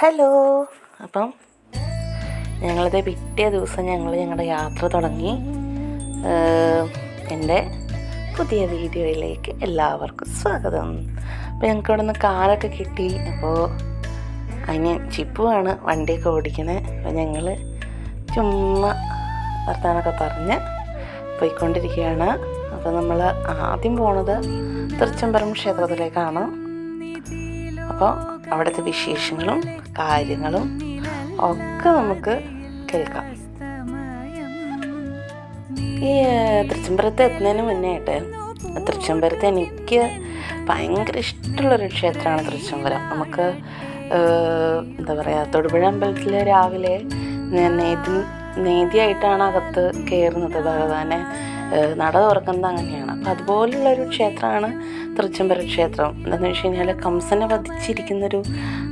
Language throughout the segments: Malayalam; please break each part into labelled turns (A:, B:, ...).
A: ഹലോ. അപ്പം ഞങ്ങളിത് പിറ്റേ ദിവസം ഞങ്ങൾ ഞങ്ങളുടെ യാത്ര തുടങ്ങി. എന്റെ പുതിയ വീഡിയോയിലേക്ക് എല്ലാവർക്കും സ്വാഗതം. അപ്പോൾ ഞങ്ങൾക്ക് ഇവിടെ നിന്ന് കാറൊക്കെ കിട്ടി. അപ്പോൾ അതിന് ചിപ്പുമാണ് വണ്ടിയൊക്കെ ഓടിക്കണേ. അപ്പോൾ ഞങ്ങൾ ചുമ്മാ വർത്താനൊക്കെ പറഞ്ഞ് പോയിക്കൊണ്ടിരിക്കുകയാണ്. അപ്പോൾ നമ്മൾ ആദ്യം പോണത് തൃച്ചംബരം ക്ഷേത്രത്തിലേക്കാണ്. അപ്പോൾ അവിടുത്തെ വിശേഷങ്ങളും കാര്യങ്ങളും ഒക്കെ നമുക്ക് കേൾക്കാം. ഈ തൃച്ചംബരത്ത് എത്തുന്നതിന് മുന്നേ ആയിട്ട് തൃച്ചംബരത്ത് എനിക്ക് ഭയങ്കര ഇഷ്ടമുള്ളൊരു ക്ഷേത്രമാണ് തൃച്ചംബരം. നമുക്ക് എന്താ പറയുക തൊടുപുഴ അമ്പലത്തിൽ രാവിലെ നേതി നേതിയായിട്ടാണ് അകത്ത് കയറുന്നത് ഭഗവാനെ നട തുറക്കുന്നത് അങ്ങനെയാണ്. അപ്പം അതുപോലുള്ളൊരു ക്ഷേത്രമാണ് തൃച്ചംബര ക്ഷേത്രം. എന്താണെന്ന് വെച്ച് കഴിഞ്ഞാൽ കംസനെ വധിച്ചിരിക്കുന്നൊരു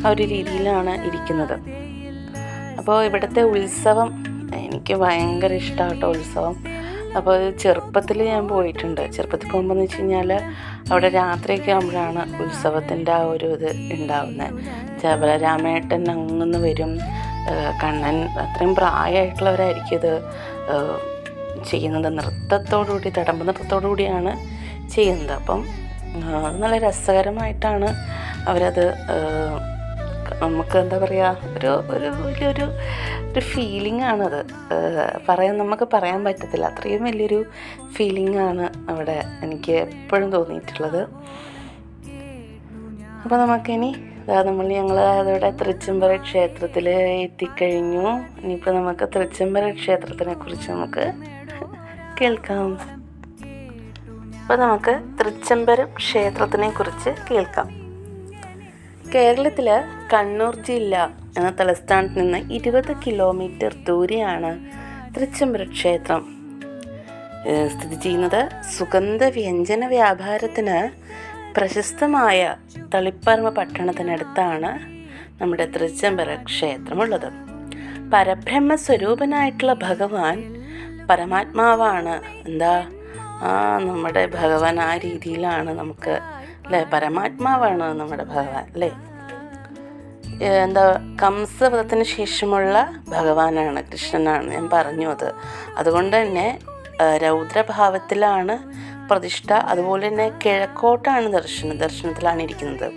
A: ആ ഒരു രീതിയിലാണ് ഇരിക്കുന്നത്. അപ്പോൾ ഇവിടുത്തെ ഉത്സവം എനിക്ക് ഭയങ്കര ഇഷ്ടമാട്ടോ ഉത്സവം. അപ്പോൾ ചെറുപ്പത്തിൽ ഞാൻ പോയിട്ടുണ്ട്. ചെറുപ്പത്തിൽ പോകുമ്പോൾ എന്ന് വെച്ച് കഴിഞ്ഞാൽ അവിടെ രാത്രിയൊക്കെ ആകുമ്പോഴാണ് ഉത്സവത്തിന്റെ ആ ഒരു ഇത് ഉണ്ടാവുന്നത് ചേബല രാമേട്ടൻ അങ്ങുന്ന് വരും കണ്ണൻ അത്രയും പ്രായമായിട്ടുള്ളവരായിരിക്കും ഇത് ചെയ്യുന്നത്. നൃത്തത്തോടുകൂടി തടമ്പ് നൃത്തത്തോടു കൂടിയാണ് ചെയ്യുന്നത്. അപ്പം അത് നല്ല രസകരമായിട്ടാണ് അവരത് നമുക്ക് എന്താ പറയുക ഒരു ഒരു വലിയൊരു ഒരു ഫീലിംഗ് ആണത്. പറയാൻ നമുക്ക് പറയാൻ പറ്റത്തില്ല. അത്രയും വലിയൊരു ഫീലിംഗ് ആണ് അവിടെ എനിക്ക് എപ്പോഴും തോന്നിയിട്ടുള്ളത്. അപ്പോൾ നമുക്കിനി അതാ നമ്മൾ ഞങ്ങൾ അതോടെ തൃച്ചംബര ക്ഷേത്രത്തിൽ എത്തിക്കഴിഞ്ഞു. ഇനിയിപ്പോൾ നമുക്ക് തൃച്ചംബര ക്ഷേത്രത്തിനെ കുറിച്ച് നമുക്ക് കേൾക്കാം. അപ്പോൾ നമുക്ക് തൃച്ചംബരം ക്ഷേത്രത്തിനെ കുറിച്ച് കേൾക്കാം. കേരളത്തിൽ കണ്ണൂർ ജില്ല എന്ന തലസ്ഥാനത്ത് നിന്ന് ഇരുപത് കിലോമീറ്റർ ദൂരെയാണ് തൃച്ചംബരം ക്ഷേത്രം. സ്ഥിതി ചെയ്യുന്നത് സുഗന്ധ വ്യഞ്ജന വ്യാപാരത്തിന് പ്രശസ്തമായ തളിപ്പറമ്പ് പട്ടണത്തിനടുത്താണ് നമ്മുടെ തൃച്ചംബര ക്ഷേത്രമുള്ളത്. പരബ്രഹ്മ സ്വരൂപനായിട്ടുള്ള ഭഗവാൻ പരമാത്മാവാണ്. എന്താ? നമ്മുടെ ഭഗവാൻ ആ രീതിയിലാണ് നമുക്ക് അല്ലേ? പരമാത്മാവാണ് നമ്മുടെ ഭഗവാൻ അല്ലേ? എന്താ കംസവധത്തിന് ശേഷമുള്ള ഭഗവാനാണ് കൃഷ്ണനാണ് ഞാൻ പറഞ്ഞു അത്. അതുകൊണ്ട് തന്നെ രൗദ്രഭാവത്തിലാണ് പ്രതിഷ്ഠ അതുപോലെ തന്നെ കിഴക്കോട്ടാണ് ദർശനം ദർശനത്തിലാണ് ഇരിക്കുന്നത്.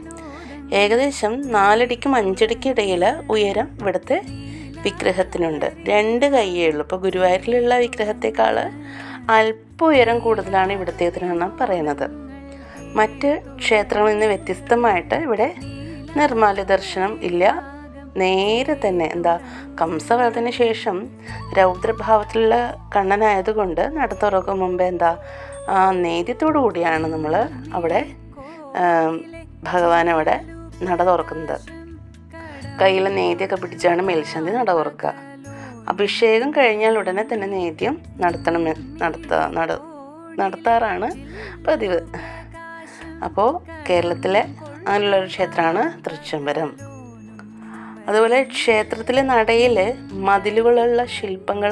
A: ഏകദേശം നാലടിക്കും അഞ്ചടിക്കിടയിൽ ഉയരം ഇവിടുത്തെ വിഗ്രഹത്തിനുണ്ട്. രണ്ട് കൈയേ ഉള്ളൂ. ഇപ്പോൾ ഗുരുവായൂരിലുള്ള വിഗ്രഹത്തെക്കാൾ അല്പം ഉയരം കൂടുതലാണ് ഇവിടുത്തേതിനാണ് പറയുന്നത്. മറ്റ് ക്ഷേത്രങ്ങളിൽ നിന്ന് വ്യത്യസ്തമായിട്ട് ഇവിടെ നിർമ്മാല്യ ദർശനം ഇല്ല. നേരെ തന്നെ എന്താ കംസവധത്തിന് ശേഷം രൗദ്രഭാവത്തിലുള്ള കണ്ണനായതുകൊണ്ട് നട തുറക്കും മുമ്പേ എന്താ നേദ്യത്തോടു കൂടിയാണ് നമ്മൾ അവിടെ ഭഗവാൻ അവിടെ നട തുറക്കുന്നത്. കയ്യിൽ നേദ്യമൊക്കെ പിടിച്ചാണ് മേൽശാന്തി നട തുറക്കുക. അഭിഷേകം കഴിഞ്ഞാൽ ഉടനെ തന്നെ നേദ്യം നടത്തണം നടത്ത നട നടത്താറാണ് പതിവ്. അപ്പോൾ കേരളത്തിലെ അങ്ങനെയുള്ളൊരു ക്ഷേത്രമാണ് തൃച്ചംബരം. അതുപോലെ ക്ഷേത്രത്തിലെ നടയിൽ മതിലുകളുള്ള ശില്പങ്ങൾ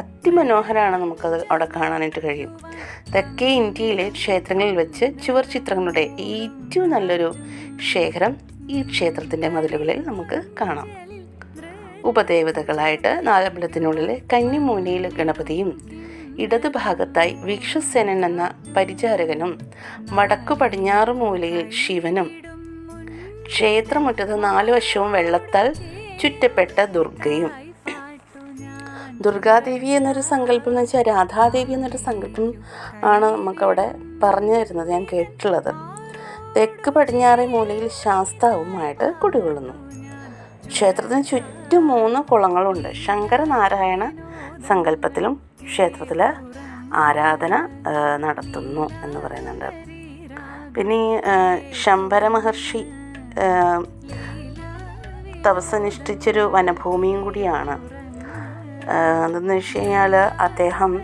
A: അതിമനോഹരമാണ് നമുക്കത് അവിടെ കാണാനായിട്ട് കഴിയും. തെക്കേ ഇന്ത്യയിലെ ക്ഷേത്രങ്ങളിൽ വെച്ച് ചുവർ ചിത്രങ്ങളുടെ ഏറ്റവും നല്ലൊരു ശേഖരം ഈ ക്ഷേത്രത്തിന്റെ മതിലുകളിൽ നമുക്ക് കാണാം. ഉപദേവതകളായിട്ട് നാലമ്പലത്തിനുള്ളിൽ കന്നിമൂനിയിൽ ഗണപതിയും ഇടതു ഭാഗത്തായി വിക്ഷുസേനൻ എന്ന പരിചാരകനും വടക്കു പടിഞ്ഞാറ് മൂലയിൽ ശിവനും. ക്ഷേത്രമുറ്റത്ത് നാലു വശവും വെള്ളത്താൽ ചുറ്റപ്പെട്ട ദുർഗയും. ദുർഗാദേവി എന്നൊരു സങ്കല്പം എന്ന് വെച്ചാൽ രാധാദേവി എന്നൊരു സങ്കല്പം ആണ് നമുക്കവിടെ പറഞ്ഞു തരുന്നത് ഞാൻ കേട്ടിട്ടുള്ളത്. തെക്ക് പടിഞ്ഞാറേ മൂലയിൽ ശാസ്താവുമായിട്ട് കുടികൊള്ളുന്നു. ക്ഷേത്രത്തിന് ചുറ്റും മൂന്ന് കുളങ്ങളുണ്ട്. ശങ്കരനാരായണ സങ്കല്പത്തിലും ക്ഷേത്രത്തിൽ ആരാധന നടത്തുന്നു എന്ന് പറയുന്നുണ്ട്. പിന്നെ ശമ്പര മഹർഷി തപസനിഷ്ഠിച്ചൊരു വനഭൂമിയും കൂടിയാണ്. എന്തെന്ന് വെച്ച് കഴിഞ്ഞാൽ അദ്ദേഹം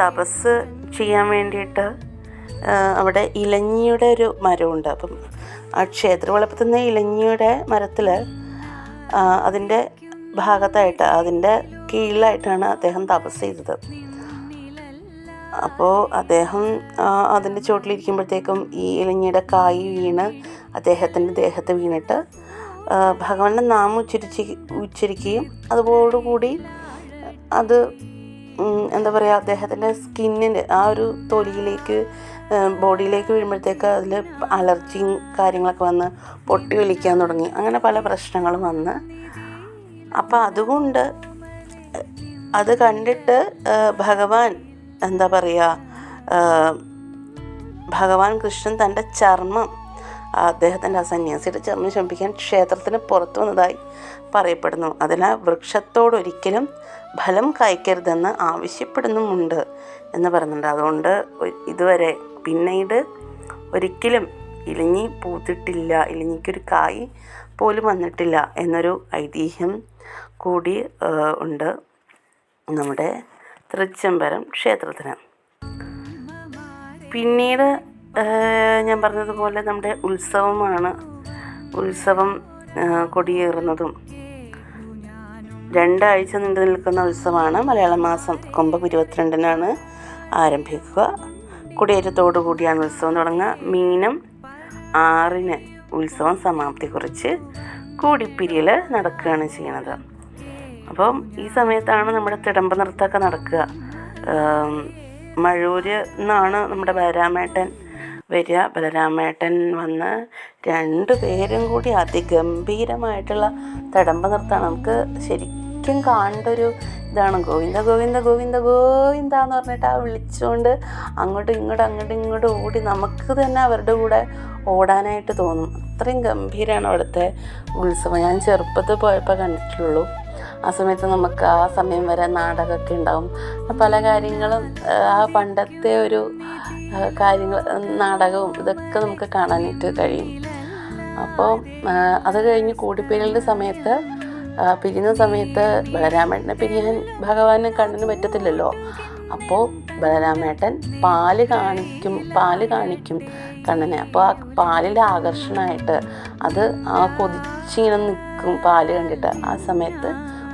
A: തപസ് ചെയ്യാൻ വേണ്ടിയിട്ട് അവിടെ ഇലഞ്ഞിയുടെ ഒരു മരമുണ്ട്. അപ്പം ആ ക്ഷേത്ര നിന്ന് ഇലഞ്ഞിയുടെ മരത്തിൽ അതിന്റെ ഭാഗത്തായിട്ട് അതിന്റെ കീഴിലായിട്ടാണ് അദ്ദേഹം തപസ് ചെയ്തത്. അപ്പോൾ അദ്ദേഹം അതിന്റെ ചുവട്ടിലിരിക്കുമ്പോഴത്തേക്കും ഈ ഇലഞ്ഞിയുടെ കായ് വീണ് അദ്ദേഹത്തിന്റെ ദേഹത്ത് വീണിട്ട് ഭഗവാന്റെ നാമം ഉച്ചരിച്ച് ഉച്ചരിക്കുകയും അതോടുകൂടി അത് എന്താ പറയുക അദ്ദേഹത്തിന്റെ സ്കിന്നിന്റെ ആ ഒരു തൊലിയിലേക്ക് ബോഡിയിലേക്ക് വീഴുമ്പോഴത്തേക്ക് അതിൽ അലർജിയും കാര്യങ്ങളൊക്കെ വന്ന് പൊട്ടി ഒലിക്കാൻ തുടങ്ങി. അങ്ങനെ പല പ്രശ്നങ്ങളും വന്ന്. അപ്പോൾ അതുകൊണ്ട് അത് കണ്ടിട്ട് ഭഗവാൻ എന്താ പറയുക ഭഗവാൻ കൃഷ്ണൻ തന്റെ ചർമ്മം അദ്ദേഹത്തിന്റെ ആ സന്യാസിയുടെ ചർമ്മം ശമിപ്പിക്കാൻ ക്ഷേത്രത്തിന് പുറത്തു വന്നതായി പറയപ്പെടുന്നു. അതിനാൽ വൃക്ഷത്തോടൊരിക്കലും ഫലം കായ്ക്കരുതെന്ന് ആവശ്യപ്പെടുന്നുമുണ്ട് എന്ന് പറയുന്നുണ്ട്. അതുകൊണ്ട് ഇതുവരെ പിന്നീട് ഒരിക്കലും ഇലഞ്ഞി പൂത്തിട്ടില്ല ഇലഞ്ഞിക്കൊരു കായ് പോലും വന്നിട്ടില്ല എന്നൊരു ഐതിഹ്യം കൂടി ഉണ്ട് നമ്മുടെ തൃച്ചംബരം ക്ഷേത്രത്തിന്. പിന്നീട് ഞാൻ പറഞ്ഞതുപോലെ നമ്മുടെ ഉത്സവമാണ്. ഉത്സവം കൊടിയേറുന്നതും. രണ്ടാഴ്ച നീണ്ടു നിൽക്കുന്ന ഉത്സവമാണ് മലയാള മാസം കൊമ്പം ഇരുപത്തിരണ്ടിനാണ് ആരംഭിക്കുക. കൊടിയേറ്റത്തോടു കൂടിയാണ് ഉത്സവം തുടങ്ങുക. മീനം ആറിന് ഉത്സവം സമാപ്തി കുറിച്ച് കൂടിപ്പിരിയൽ നടക്കുകയാണ് ചെയ്യുന്നത്. അപ്പം ഈ സമയത്താണ് നമ്മുടെ തിടമ്പ് നൃത്തമൊക്കെ നടക്കുക. മഴൂര് നിന്നാണ് നമ്മുടെ ബലരാമേട്ടൻ വരിക. ബലരാമേട്ടൻ വന്ന് രണ്ടു പേരും കൂടി അതിഗംഭീരമായിട്ടുള്ള തിടമ്പ് നൃത്തമാണ് നമുക്ക് ശരിക്കും കാണേണ്ട ഒരു ഇതാണ് ഗോവിന്ദ ഗോവിന്ദ ഗോവിന്ദ ഗോവിന്ദ എന്ന് പറഞ്ഞിട്ട് ആ വിളിച്ചുകൊണ്ട് അങ്ങോട്ടും ഇങ്ങോട്ടും അങ്ങോട്ടും ഇങ്ങോട്ടും ഓടി നമുക്ക് തന്നെ അവരുടെ കൂടെ ഓടാനായിട്ട് തോന്നും. അത്രയും ഗംഭീരമാണ് അവിടുത്തെ ഉത്സവം. ഞാൻ ചെറുപ്പത്തിൽ പോയപ്പോൾ കണ്ടിട്ടുള്ളൂ. ആ സമയത്ത് നമുക്ക് ആ സമയം വരെ നാടകമൊക്കെ ഉണ്ടാവും. പല കാര്യങ്ങളും ആ, പണ്ടത്തെ ഒരു കാര്യങ്ങൾ നാടകവും ഇതൊക്കെ നമുക്ക് കാണാനായിട്ട് കഴിയും. അപ്പോൾ അത് കഴിഞ്ഞ് കൂടിപ്പിരിയലിന്റെ സമയത്ത് പിരിയുന്ന സമയത്ത് ബലരാമേട്ടനെ പിരിയാൻ ഭഗവാനെ കണ്ണിന് പറ്റത്തില്ലല്ലോ. അപ്പോൾ ബലരാമേട്ടൻ പാൽ കാണിക്കും പാൽ കാണിക്കും കണ്ണനെ. അപ്പോൾ ആ പാലിന്റെ ആകർഷണമായിട്ട് അത് ആ കൊതിച്ചിങ്ങനെ നിൽക്കും പാൽ കണ്ടിട്ട്. ആ സമയത്ത്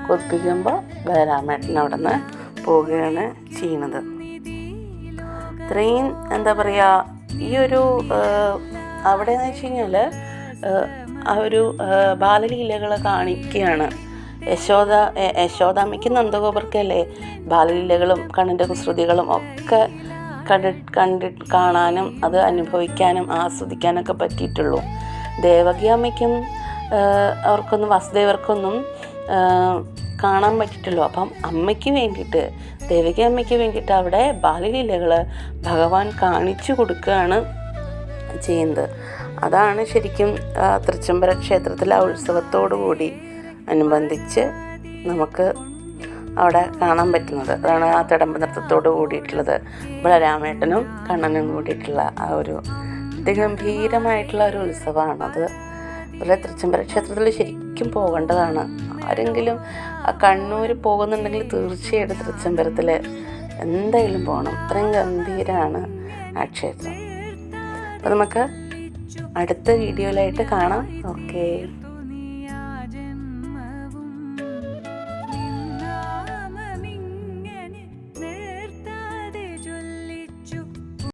A: കൊതിപ്പിക്കുമ്പോൾ ബലരാമേട്ടൻ അവിടെ നിന്ന് പോവുകയാണ് ചെയ്യുന്നത്. ഇത്രയും എന്താ പറയുക ഈ ഒരു അവിടെ എന്ന് വെച്ച് കഴിഞ്ഞാൽ ആ ഒരു ബാലലീലകൾ കാണിക്കുകയാണ്. യശോദ യശോദാമ്മയ്ക്കും നന്ദഗോപർക്കല്ലേ ബാലലീലകളും കണ്ണിന്റെ കുസൃതികളും ഒക്കെ കണ്ടി കണ്ടി കാണാനും അത് അനുഭവിക്കാനും ആസ്വദിക്കാനൊക്കെ പറ്റിയിട്ടുള്ളൂ. ദേവകി അമ്മയ്ക്കും അവർക്കൊന്നും വസുദേവർക്കൊന്നും കാണാൻ പറ്റിയിട്ടുള്ളൂ അപ്പം അമ്മയ്ക്ക് വേണ്ടിയിട്ട് ദേവകി അമ്മയ്ക്ക് വേണ്ടിയിട്ട് അവിടെ ബാലലീലകൾ ഭഗവാൻ കാണിച്ചു കൊടുക്കുകയാണ്. ചെയ്യുന്നത്. അതാണ് ശരിക്കും തൃച്ചംബര ക്ഷേത്രത്തിലെ ആ ഉത്സവത്തോടു കൂടി അനുബന്ധിച്ച് നമുക്ക് അവിടെ കാണാൻ പറ്റുന്നത്. അതാണ് ആ തിടമ്പ നൃത്തത്തോട് കൂടിയിട്ടുള്ളത്. ബലരാമേട്ടനും കണ്ണനും കൂടിയിട്ടുള്ള ആ ഒരു അതിഗംഭീരമായിട്ടുള്ള ഒരു ഉത്സവമാണ് അത്. അതുപോലെ തൃച്ചംബര ക്ഷേത്രത്തിൽ ശരിക്കും പോകേണ്ടതാണ്. ആരെങ്കിലും ആ കണ്ണൂർ പോകുന്നുണ്ടെങ്കിൽ തീർച്ചയായിട്ടും തൃച്ചംബരത്തിൽ എന്തായാലും പോകണം അത്രയും ഗംഭീരമാണ് ആ ക്ഷേത്രം. അപ്പോൾ നമുക്ക് അടുത്ത വീഡിയോയിലായിട്ട് കാണാം. ഓക്കേ.